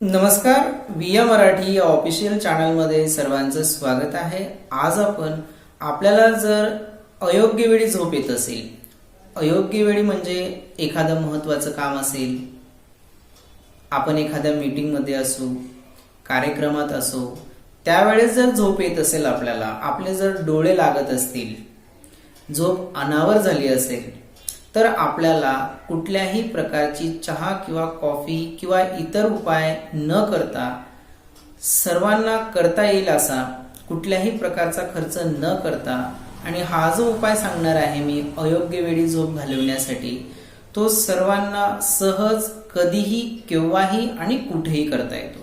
नमस्कार विया मराठी या ऑफिशियल चॅनलमध्ये सर्वांचं स्वागत आहे. आज आपण आपल्याला जर अयोग्य वेळी झोप येत असेल अयोग्य वेळी म्हणजे एखादं महत्वाचं काम असेल आपण एखाद्या मीटिंगमध्ये असू कार्यक्रमात असो त्यावेळेस जर झोप येत असेल आपल्याला आपले जर डोळे लागत असतील झोप अनावर झाली असेल तर आपल्याला कुठल्याही प्रकारची चहा किंवा कॉफी किंवा इतर उपाय न करता सर्वांना करता येईल असा कुठल्याही प्रकारचा खर्च न करता आणि हा जो उपाय सांगणार आहे मी अयोग्य वेळी झोप घालवण्यासाठी तो सर्वांना सहज कधीही केव्हाही आणि कुठेही करता येतो.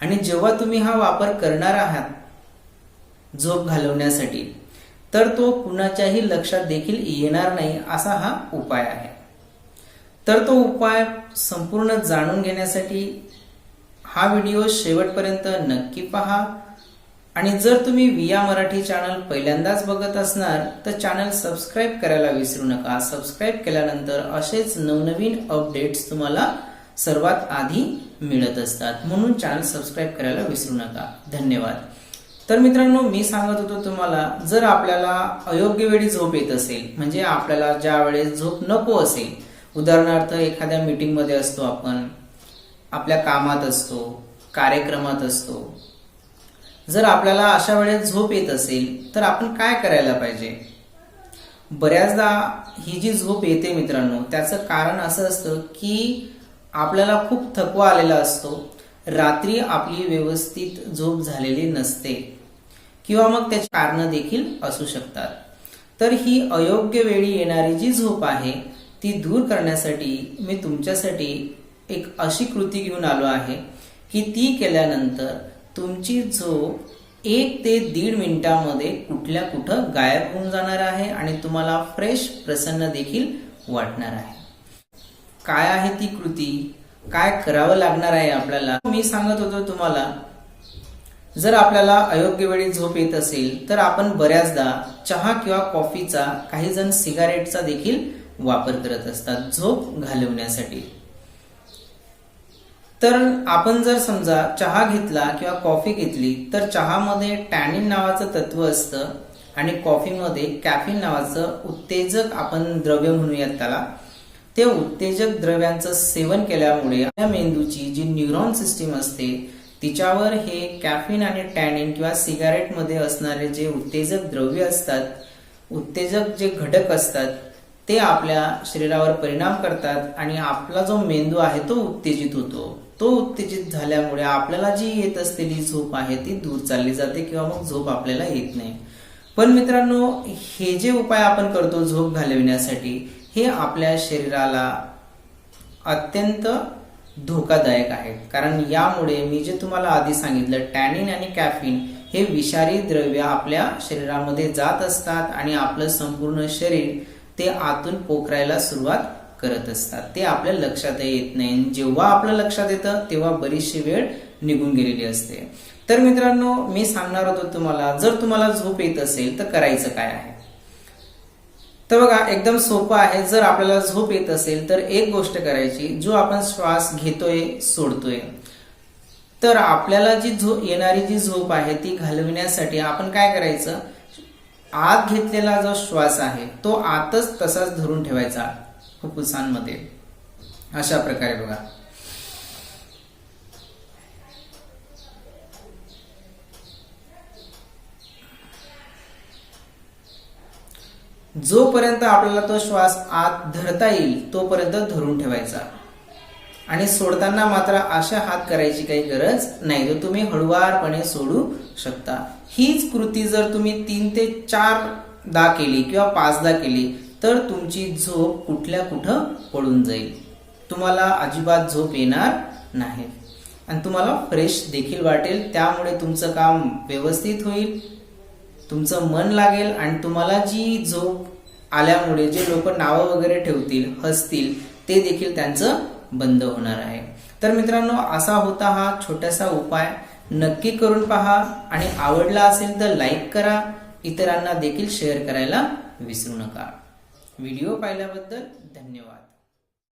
आणि जेव्हा तुम्ही हा वापर करणार आहात झोप घालवण्यासाठी तर तो कुणाच्याही लक्षात देखील येणार नाही असा हा उपाय आहे. तर तो उपाय संपूर्ण जाणून घेण्यासाठी हा व्हिडिओ शेवटपर्यंत नक्की पहा. आणि जर तुम्ही विया मराठी चॅनल पहिल्यांदाच बघत असणार तर चॅनल सबस्क्राईब करायला विसरू नका. सबस्क्राईब केल्यानंतर असेच नवनवीन अपडेट्स तुम्हाला सर्वात आधी मिळत असतात. म्हणून चॅनल सबस्क्राईब करायला विसरू नका. धन्यवाद. तर मित्रांनो मी सांगत होतो तुम्हाला जर आपल्याला अयोग्य वेळी झोप येत असेल म्हणजे आपल्याला ज्या वेळेस झोप नको असेल उदाहरणार्थ एखाद्या मीटिंगमध्ये असतो आपण आपल्या कामात असतो कार्यक्रमात असतो जर आपल्याला अशा वेळेस झोप येत असेल तर आपण काय करायला पाहिजे? बऱ्याचदा ही जी झोप येते मित्रांनो त्याचं कारण असं असतं की आपल्याला खूप थकवा आलेला असतो रात्री आपली व्यवस्थित झोप झालेली नसते. किंवा मग त्याची कारण देखील असू शकतात. तर ही अयोग्य वेळी येणारी जी झोप आहे ती दूर करण्यासाठी मी तुमच्यासाठी एक अशी कृती घेऊन आलो आहे की ती केल्यानंतर तुमची झोप एक ते दीड मिनिटामध्ये कुठल्या कुठं गायब होऊन जाणार आहे आणि तुम्हाला फ्रेश प्रसन्न देखील वाटणार आहे. काय आहे ती कृती? काय करावं लागणार आहे आपल्याला? मी सांगत होतो तुम्हाला जर आपल्याला अयोग्य वेळी झोप येत असेल तर आपण बऱ्याचदा चहा किंवा कॉफीचा काही जण सिगारेटचा देखील वापर करत असतात झोप घालवण्यासाठी. तर आपण जर समजा चहा घेतला किंवा कॉफी घेतली तर चहामध्ये टॅनिन नावाचं तत्व असतं आणि कॉफीमध्ये कॅफिन नावाचं उत्तेजक आपण द्रव्य म्हणूयात त्याला ते उत्तेजक द्रव्यांचं सेवन केल्यामुळे आपल्या मेंदूची जी न्यूरॉन सिस्टीम असते तिच्यावर हे कॅफिन आणि टॅनिन किंवा सिगारेटमध्ये असणारे जे उत्तेजक द्रव्य असतात उत्तेजक जे घटक असतात ते आपल्या शरीरावर परिणाम करतात आणि आपला जो मेंदू आहे तो उत्तेजित होतो. तो उत्तेजित झाल्यामुळे आपल्याला जी येत असलेली झोप आहे ती दूर चालली जाते किंवा मग झोप आपल्याला येत नाही. पण मित्रांनो हे जे उपाय आपण करतो झोप घालविण्यासाठी हे आपल्या शरीराला अत्यंत धोकादायक आहे. कारण यामुळे मी जे तुम्हाला आधी सांगितलं टॅनिन आणि कॅफिन हे विषारी द्रव्य आपल्या शरीरामध्ये जात असतात आणि आपलं संपूर्ण शरीर ते आतून पोखरायला सुरुवात करत असतात. ते आपल्या लक्षात येत नाही. जेव्हा आपलं लक्षात येतं तेव्हा बरीचशी वेळ निघून गेलेली असते. तर मित्रांनो मी सांगणार होतो तुम्हाला जर तुम्हाला झोप येत असेल तर करायचं काय आहे? तर बघा एकदम सोपं आहे. जर आपल्याला झोप येत असेल तर एक गोष्ट करायची जो आपण श्वास घेतोय सोडतोय. तर आपल्याला जी झोप येणारी जी झोप आहे ती घालविण्यासाठी आपण काय करायचं? आत घेतलेला जो श्वास आहे तो आतच तसाच धरून ठेवायचा फुफ्फुसांमध्ये. अशा प्रकारे बघा. जोपर्यंत आपल्याला तो श्वास आत धरता येईल तोपर्यंत धरून ठेवायचा. आणि सोडताना मात्र अशा हात करायची काही गरज नाही. जो तुम्ही हळुवारपणे सोडू शकता. हीच कृती जर तुम्ही तीन ते चार दा केली किंवा पाचदा केली तर तुमची झोप कुठल्या कुठं पडून जाईल? तुम्हाला अजिबात झोप येणार नाही. आणि तुम्हाला फ्रेश देखील वाटेल. त्यामुळे तुमचं काम व्यवस्थित होईल. तुमचं मन लागेल आणि तुम्हाला जी झोप आल्यामुळे जे लोक नावं वगैरे ठेवतील हसतील ते देखील त्यांचं बंद होणार आहे. तर मित्रांनो असा होता हा छोटासा उपाय. नक्की करून पहा आणि आवडला असेल तर लाईक करा. इतरांना देखील शेअर करायला विसरू नका. व्हिडिओ पाहिल्याबद्दल धन्यवाद.